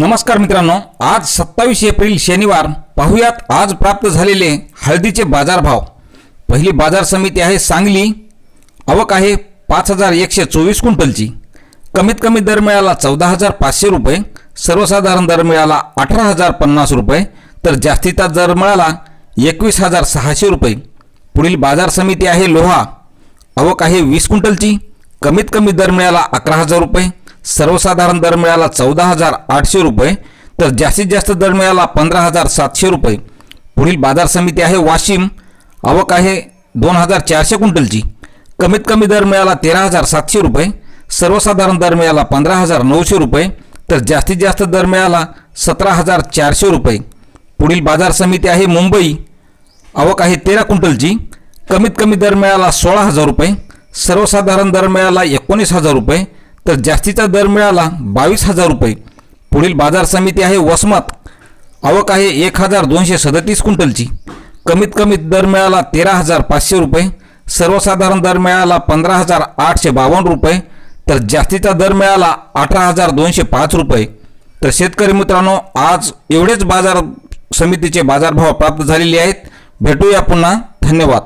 नमस्कार मित्रांनो आज सत्तावीस एप्रिल शनिवार. पाहुयात आज प्राप्त झालेले हळदीचे बाजारभाव. पहिली बाजार समिती आहे सांगली. आवक आहे पाच हजार एकशे चोवीस क्विंटलची. कमीत कमी दर मिळाला चौदा हजार पाचशे रुपये. सर्वसाधारण दर मिळाला अठरा हजार पन्नास रुपये. तर जास्तीचा दर मिळाला एकवीस हजार सहाशे रुपये. पुढील बाजार समिती आहे लोहा. आवक आहे वीस क्विंटलची. कमीत कमी दर मिळाला अकरा हजार रुपये. सर्वसाधारण दर मिळाला चौदा हजार आठशे रुपये तर जास्तीत जास्त दर मिळाला पंधरा हजार सातशे रुपये. पुढील बाजार समिती आहे वाशिम. आवक आहे दोन हजार चारशे क्विंटलची. कमीत कमी दर मिळाला तेरा हजार सातशे रुपये सर्वसाधारण दर मिळाला पंधरा हजार नऊशे रुपये तर जास्तीत जास्त दर मिळाला सतरा हजार चारशे रुपये. पुढील बाजार समिती आहे मुंबई. आवक आहे तेरा क्विंटलची. कमीत कमी दर मिळाला सोळा हजार रुपये सर्वसाधारण दर मिळाला एकोणीस हजार रुपये तर जास्तीचा दर मिळाला बावीस हजार रुपये. पुढील बाजार समिती आहे वसमत. आवक आहे एक हजार दोनशे सदतीस क्विंटलची. कमीत कमी दर मिळाला तेरा हजार पाचशे रुपये. सर्वसाधारण दर मिळाला पंधरा हजार आठशे बावन्न रुपये. तर जास्तीचा दर मिळाला अठरा हजार दोनशे पाच रुपये. तर शेतकरी मित्रांनो आज एवढेच बाजार समितीचे बाजारभाव प्राप्त झालेले आहेत. भेटूया पुन्हा. धन्यवाद.